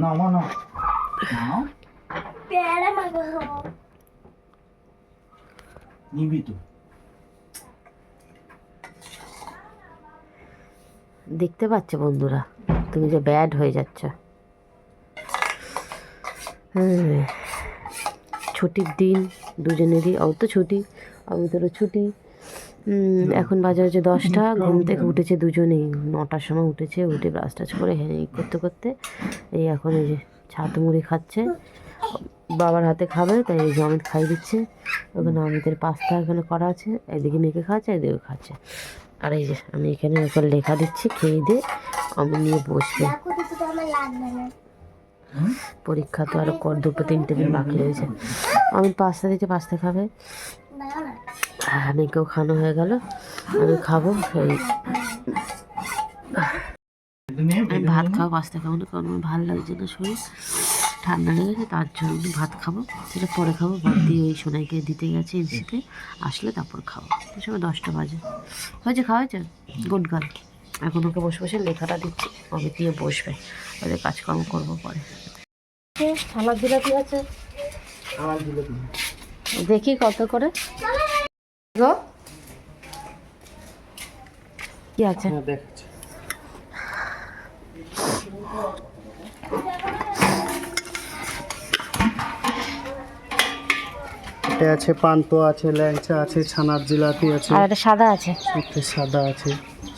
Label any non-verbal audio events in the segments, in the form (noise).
নাও নাও পেয়ারা মাখা খাব নিবি তো দেখতে পাচ্ছ বন্ধুরা তুমি যে ব্যাড হয়ে যাচ্ছ। হুম, ছুটির দিন দুজনেরই ও তো ছুটি। আমি তোরও ছুটি। এখন বাজে হচ্ছে দশটা (laughs) ঘুম থেকে উঠেছে দুজনেই। নটার সময় উঠেছে উঠে ব্রাশ টাচ করে হ্যাঁ করতে করতে এই এখন এই যে ছাত মুড়ি খাচ্ছে। বাবার হাতে খাবে তাই এই যে অমিত খাইয়ে দিচ্ছে। ওখানে অমিতের পাস্তা এখানে করা আছে এদিকে মেখে খাচ্ছে এদিকে খাচ্ছে। আর এই যে আমি এখানে ওকে লেখা দিচ্ছি খেয়ে দিয়ে অমিত নিয়ে বসবে। পরীক্ষা তো আরও কর দুটো তিনটে দিন বাকি রয়েছে। অমিত পাস্তা দিচ্ছে পাস্তা খাবে। আর খানো হয়ে গেল, আমি খাব, এই। আমি ভাত খাব, পাস্তা খাব না, কারণ আমার ভালো লাগছে না শরীর। ঠান্ডা লেগেছে তার জন্য ভাত খাব, সেটা পরে খাব, ভাত দিয়ে ওই সোনাইকে দিতে গেছে এনসিতে আসলে তারপর খাব। সময় দশটা বাজে। হয়েছে খাওয়া হয়েছে গুড গার্ল। এখন ওকে বসে বসে লেখাটা দিচ্ছি, ওকে দিয়ে বসবে। ওদের কাজকর্ম করব পরে। আছে। দেখি কত করে। গো কি আছে? হ্যাঁ এটা আছে পান্তো আছে ল্যাংচা আছে ছানার জিলাপি আছে আর একটা সাদা আছে। একটা সাদা আছে।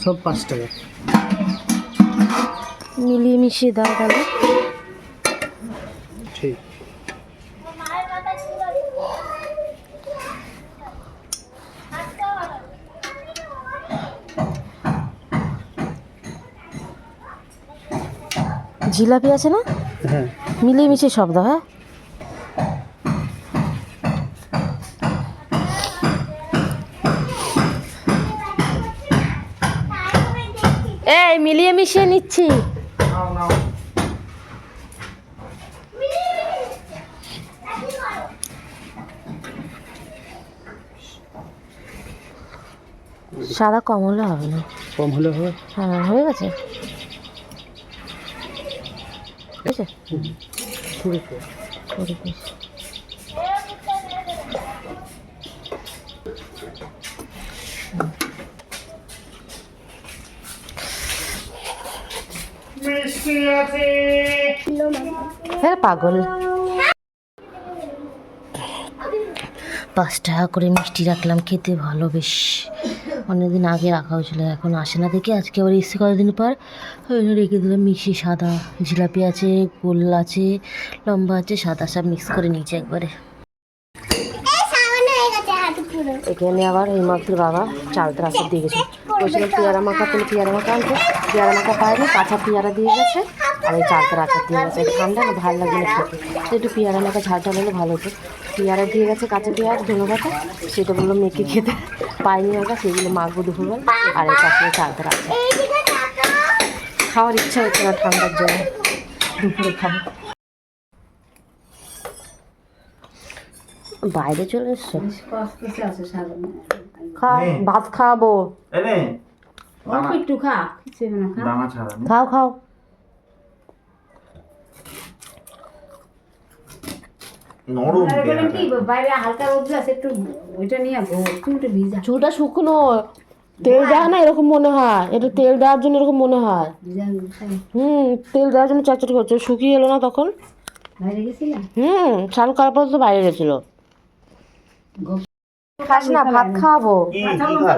সব পাঁচ টাকা। মিলিয়ে মিশিয়ে দাও তাহলে। ঠিক। জিলাপি আছে না? হ্যাঁ। মিলিয়ে দাও হ্যাঁ? এই মিলিয়ে মিশিয়ে নিচ্ছি। সাদা কম হলে হবে না? কম হলে হবে? হ্যাঁ হয়ে গেছে। ঠিক পাগল। পাঁচ টাকা করে মিষ্টি রাখলাম খেতে ভালো বেশ অনেকদিন আগে রাখা হয়েছিল এখন আসে না দেখে আজকে আবার এসে কয়েকদিন পর। ওই জন্য রেখে দিলাম মিষ্টি সাদা জিলাপি আছে গোল আছে লম্বা আছে সাদা সব মিক্স করে নিয়েছি একবারে। এখানে আবার মাত্র বাবা চালটা রাস্তা দিয়ে গেছে। বলছিলাম পেয়ারা মাখা তুমি পেয়ারা মাখা আনতে। পেয়ারা মাখা পায়নি কাঁচা পেয়ারা দিয়ে গেছে। আর এই চালটা রাস্তা দিয়ে গেছে। ঠান্ডা না ভালো লাগে না খেতে। একটু পেয়ারা মাখা ঝালটা হলে ভালো হতো। পেয়ারা দিয়ে গেছে কাঁচা পেঁয়াজ ধনে পাতা সেটা বলল মেখে খেতে। পাইনি আমরা সেগুলো মাখবো দুপুরবেলা আর এই কাঁচা চালটা রাখছে খাওয়ার ইচ্ছা হচ্ছে না ঠান্ডার জন্য দুপুরে খাব। বাইরে চলে এসছো? খা ভাত খাব। একটু খা। খাও খাও। নরম আর বললাম কি পেয়ারাটা। বাইরে হালকা রোদ আছে একটু ওইটা নিয়ে গো একটু একটু ভিজা। চুলটা শুকনো তেল দেওয়া না এরকম মনে হয় এটা তেল দেওয়ার জন্য এরকম মনে হয়। ভিজা। হুম তেল দেওয়ার জন্য চটচট করছে শুকিয়ে এলো না তখন। হুম স্নান করার পর তো বাইরে গেছিল। খাস না ভাত জানো তো?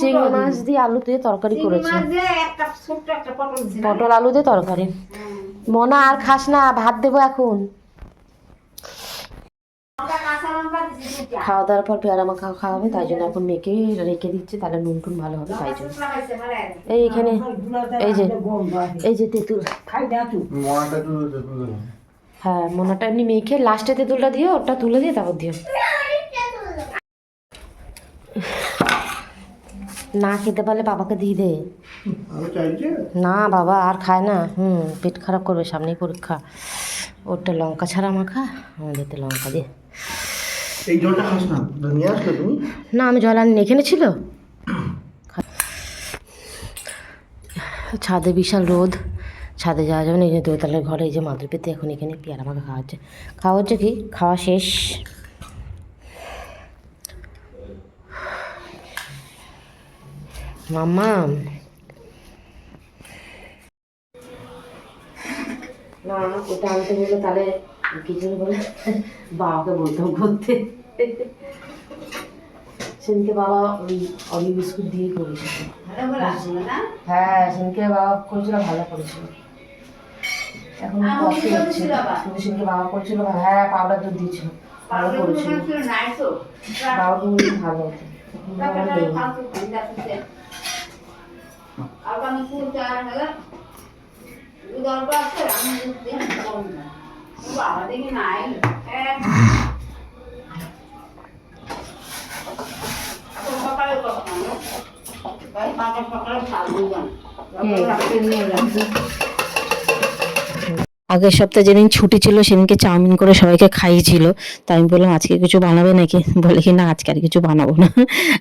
চিংড়ি মাছ দিয়ে আলু দিয়ে তরকারি করেছে। একটা ছোট্ট একটা পটল আলু দিয়ে তরকারি। মনা আর খাস না ভাত দেবো এখন। খাওয়া দাওয়ার পর পেয়ারা মাখা খাওয়া হবে তাই জন্য এখন মেখে রেখে দিচ্ছে তাহলে নুন টুন ভালো হবে তাই জন্য। লাগাইছে এই এখানে এই যে এই যে তেঁতুল। হ্যাঁ মোনাটা এমনি মেখে লাস্টে তেঁতুলটা দিও ওটা তুলে দিয়ে তারপর দিও। না খেতে পারলে বাবাকে দিয়ে দে। না বাবা আর খায় না। হুম পেট খারাপ করবে সামনেই পরীক্ষা। ওরটা লঙ্কা ছাড়া মাখা আমাদেরতে লঙ্কা দিয়ে। এই জলটা খাস না। নিয়ে আসলে তুমি? না আমি জল আনি এখানে ছিল? ছাদে বিশাল রোদ। ছাদে যাওয়া যাবে না এই যে দোতলার ঘরে এই যে মাদুর পেতে এখন এখানে পেয়ারা মাখা খাওয়া হচ্ছে। খাওয়া হচ্ছে কি? খাওয়া শেষ। মাম্মা। না ওটা আনতে গেলে তাহলে কিছু বলে? বাবাকে বলতাম করতে সেদিনকে বাবা ওই অলি বিস্কুট দিয়ে করেছিল। হ্যাঁ সেদিনকে বাবা করেছিল ভালো করেছিল। এখন কষ্ট হচ্ছে। সেদিনকে বাবা করেছিল হ্যাঁ পাউডার দুধ দিয়েছিল। ভালো করেছিল বাবাকে বলি ভালো হতো কিন্তু আমার দেয়নি। আগের সপ্তাহে যেদিন ছুটি ছিল, সেদিনকে চাউমিন করে সবাইকে খাইয়েছিল। তো আমি বললাম, আজকে কিছু বানাবে নাকি? বলে কি, না, আজকে আর কিছু বানাবো না।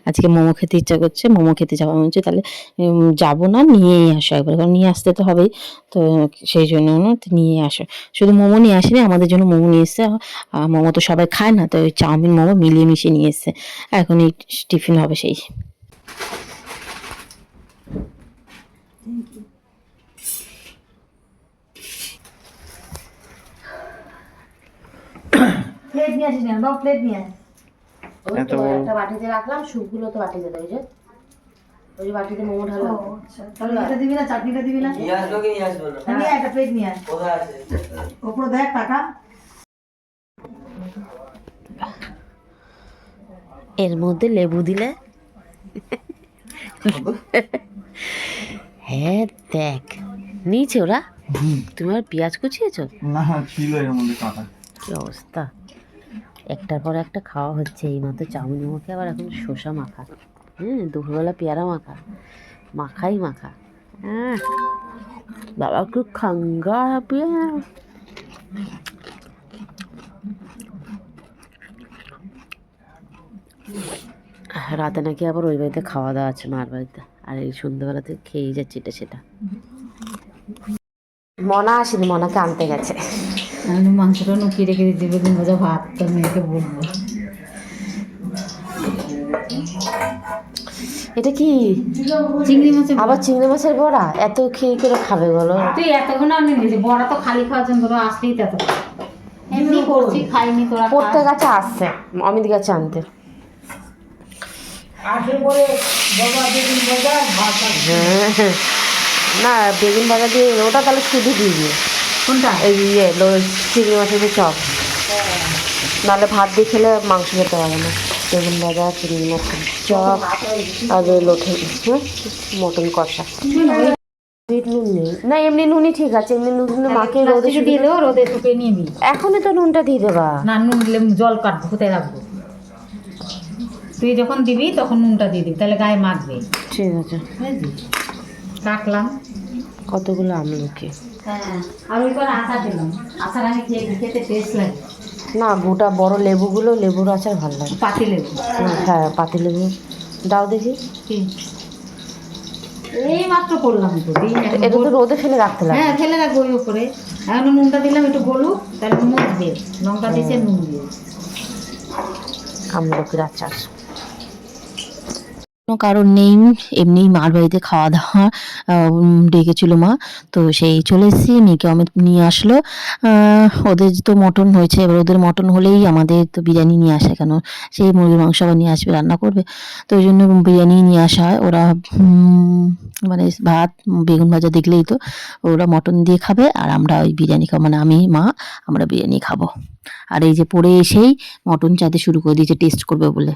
আজকে মোমো খেতে ইচ্ছা করছে, মোমো খেতে যাওয়া হচ্ছে তাহলে যাব না, নিয়েই আসো একবার। কারণ নিয়ে আসতে তো হবেই। তো সেই জন্য নিয়ে আসো। শুধু মোমো নিয়ে আসেনি, আমাদের জন্য মোমো নিয়ে এসছে। মোমো তো সবাই খায় না, তো ওই চাউমিন, মোমো মিলিয়ে মিশিয়ে নিয়ে এসছে। এখন এই টিফিন হবে সেই। প্লেট নিয়ে আসিস না বাবা প্লেট নিয়ে আয়। ওই তো একটা বাটিতে রাখলাম স্যুপগুলো তো বাটিতে দেয় যে। ওই বাটিতে মোমো ঢাললাম। তাহলে এটা দিবি না চাটনিটা দিবি না? নিয়ে আসব কি নিয়ে আসব না? নিয়ে একটা প্লেট নিয়ে আয়। কোথায় আছে? ওপরে দেখ টাকা। এর মধ্যে লেবু দিলে? হ্যাঁ দেখ। নিয়েছে ওরা? তুমি আর পেঁয়াজ কুচিয়েছো? না ছিল এর মধ্যে কাটা। কি অবস্থা? একটার পর একটা খাওয়া হচ্ছে, এই মতো চাউমিন মুখে, আবার এখন শসা মাখা। হ্যাঁ দুপুরবেলা পেয়ারা মাখা, মাখাই মাখা। বাবা খুব খাঙ্গা পেয়ারা। রাতে নাকি আবার ওই বাড়িতে খাওয়া দাওয়া আছে, মার বাড়িতে। আর এই সন্ধ্যাবেলাতে খেয়েই যাচ্ছে এটা সেটা। মনা আসেনি, মনাকে আনতে গেছে। আমি মাংসটা নুকিয়ে রেখে দিতে বেগুন ভাজা ভাত তোর মেয়েকে বলব। এটা কি? চিংড়ি মাছের আবার চিংড়ি মাছের বড়া? এত খেয়ে করে খাবে বলো? তুই এতক্ষণ আমি নিয়েছি বড়া তো খালি খাওয়ার জন্য তোরা আসলেই তো এমনি করছি খাইনি তোরা পড়তে গেছে আসছে। অমিত গেছে আনতে। হ্যাঁ। না বেগুন ভাজা দিয়ে ওটা তাহলে শুধু দিয়ে দিয়ে কোনটা? এই ইয়ে চিংড়ি মাছের যে চপ। নাহলে ভাত দিয়ে খেলে মাংস খেতে পারে না। বেগুন ভাজা চিংড়ি মাছের চপ আর ওই লোটে মটন কষা। না এমনি নুনই ঠিক আছে। এমনি নুন মাকে রোদে প্লাস্টিকে দিয়ে দেবো রোদে নিয়ে নিবি। এখনই তো নুনটা দিয়ে দেবা। না নুন দিলে জল কাটবো কোথায় রাখব? তুই যখন দিবি তখন নুনটা দিয়ে দিবি তাহলে গায়ে মাখবে। ঠিক আছে। কাটলাম কতগুলো আমলকি? হ্যাঁ আর ওই করে আচার দিলাম। আচার আমি খেয়ে খেতে টেস্ট লাগে। না গোটা বড় লেবুগুলো লেবুর আচার ভালো লাগে। পাতি লেবু। হ্যাঁ পাতি লেবু। দাও দেখি। এই মাত্র করলাম তো। এটা তো রোদে ফেলে রাখতে লাগে। হ্যাঁ ফেলে রাখব ওই উপরে। এখন নুনটা দিলাম একটু গলুক তাহলে মুছবে লঙ্কা দিয়েছে নুন দিয়ে। আমলকির আচার। কোনো কারণ নেই। এমনি মার বাড়িতে খাওয়া দাওয়া ডেকেছিল মা। তো সেই চলে এসেছি, মেয়েকে অমিত নিয়ে আসলো। ওদের তো মটন হয়েছে, এবার ওদের মটন হলেই আমাদের তো বিরিয়ানি নিয়ে আসে কেন? সেই মুরগির মাংস আবার নিয়ে আসবে, রান্না করবে। তো ওই জন্য বিরিয়ানি নিয়ে আসা হয়। ওরা মানে ভাত, বেগুন ভাজা দেখলেই তো ওরা মটন দিয়ে খাবে। আর আমরা ওই বিরিয়ানি খাব মানে আমি, মা, আমরা বিরিয়ানি খাব। আর এই যে পড়ে এসেই মটন চাইতে শুরু করে দিয়েছে, টেস্ট করবে বলে।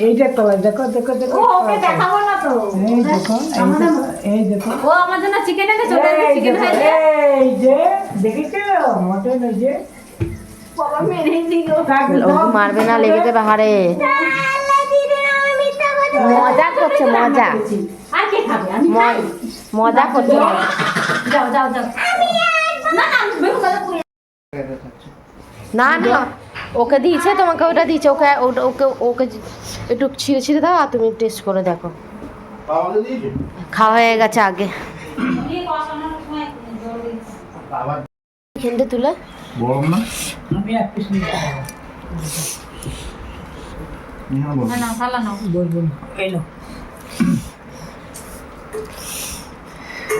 এইটা তো দেখো দেখো দেখো। ওকে দেখাবো না তো। এই দেখো এই দেখো ও আমার জন্য চিকেন এনে চলে এই চিকেন দেখো, এই যে দেখেছ? মটন এই যে। বাবা মেরে দিল। ও মারবে না লেগে যাবে হাড়ে। মজা করছে মজা। আর কে খাবে? আমি খাই। ম- মজা করছে। যাও যাও যাও না না আমি বেগুন ভাজা পুড়িয়ে না না ওকে দিয়েছে তোমাকে ওটা দিয়েছে। ওকে ওটা- ওকে ওকে একটু ছিঁড়ে ছিঁড়ে দাও আর তুমি টেস্ট করে দেখো। খাওয়া হয়ে গেছে আগে। খেলতে তুলে।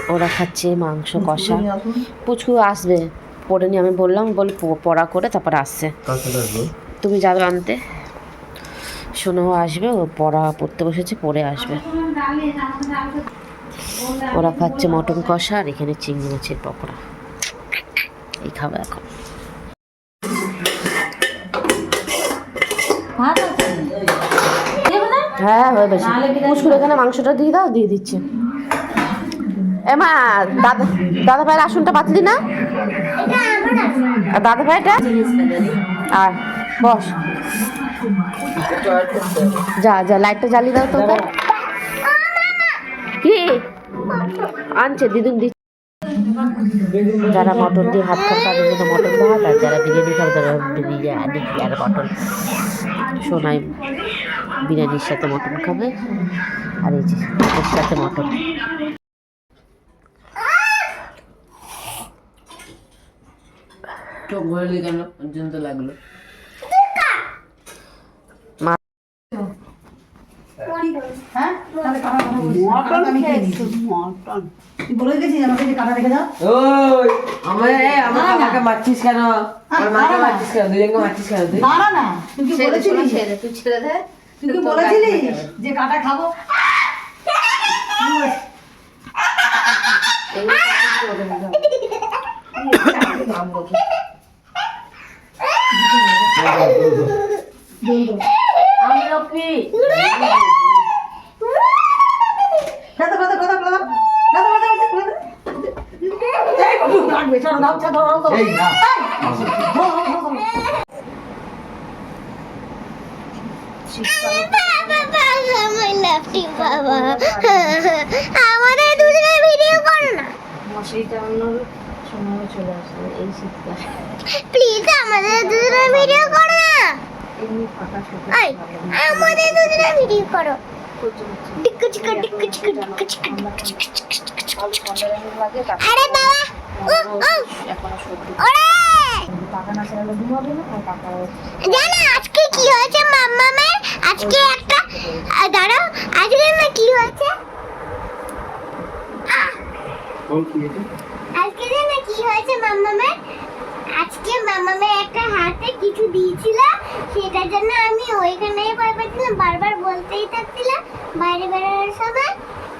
ওরা খাচ্ছে মাংস কষা। পুচকু আসবে। পড়ে নি আমি বললাম বল পড়া করে তারপরে আসছে। তুমি যাবে আনতে। শোনাও আসবে ও পড়া পড়তে বসেছে পড়ে আসবে। ওরা খাচ্ছে মটন কষা আর এখানে চিংড়ি মাছের পকোড়া। এই খাবে এখন। হ্যাঁ হয়ে গেছে। পুচকুর এখানে মাংসটা দিয়ে দাও দিয়ে দিচ্ছে। এমা দাদা দাদা ভাইয়ের আসনটা পাতলি না? আর দাদা ভাইটা? আর বস। যা যা, লাইটটা জ্বালিয়ে দাও তো কি? আনছে, দিদুন দিচ্ছে যারা মটন দিয়ে ভাত খাবে তাদের জন্য মটন ভাত, আর যারা বিরিয়ানি খাবে তারা বিরিয়ানি আর মটন। সোনাই বিরিয়ানির সাথে মটন খাবে, আর এই যে সাথে মটন। চোখ ভরলি কেন লাগল? আমার এ, আমার কাকাকে মারছিস কেন? মাকে মারছিস কেন? দুজনকে মারছিস কেন তুই? না না। তুই কি বলেছিলি? তুই ছেড়ে দে। তুই কি বলেছিলি যে কাটা খাব? আমিও কি আমাদের সময়ও চলে আসবে এই শীতকাল। প্লিজ আমাদের দুজনের ভিডিও করো না। আমাদের দুজনের ভিডিও করো। আজকে কি হয়েছে মাম্মামের? আজকে একটা দাঁড়াও আজকে না কি হয়েছে? আজকে কি হয়েছে মাম্মামের? আজকে মাম্মামের একটা হাতে কিছু দিয়েছিল সেটার জন্য আমি ওইখানেই ভয় পাচ্ছিলাম বারবার বলতেই থাকছিলাম বাইরে বেরোনোর সময়।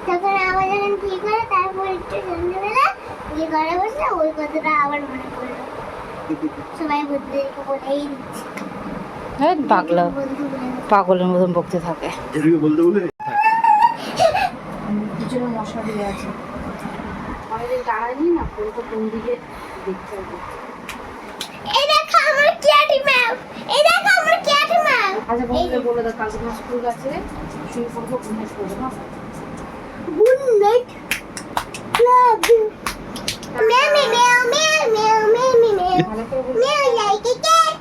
তখন আবার যখন ঠিক হলো তারপর একটু সন্ধ্যেবেলা গিয়ে ঘরে বসলে ওই কথাটা আবার মনে পড়ল। সবাই বন্ধুদেরকে বলেই দিচ্ছে। পাগলা। পাগলের মতন বকতে থাকে। কোন দিকে দেখতে হবে? এই দেখো আমার ক্যাটি ম্যাম এই দেখো আমার ক্যাটি ম্যাম আচ্ছা বন্ধুদের বলে দাও কালকে তোমার স্কুল আছে? না? Good night love you like a cat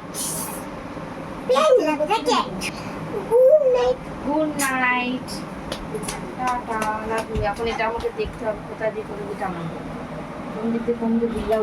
plain cat good night good night tata love you এখন এটা আমাকে দেখতে হবে কোথায় দিয়ে করে দিতে আমাকে কোন দিক দিয়ে কোন দিকে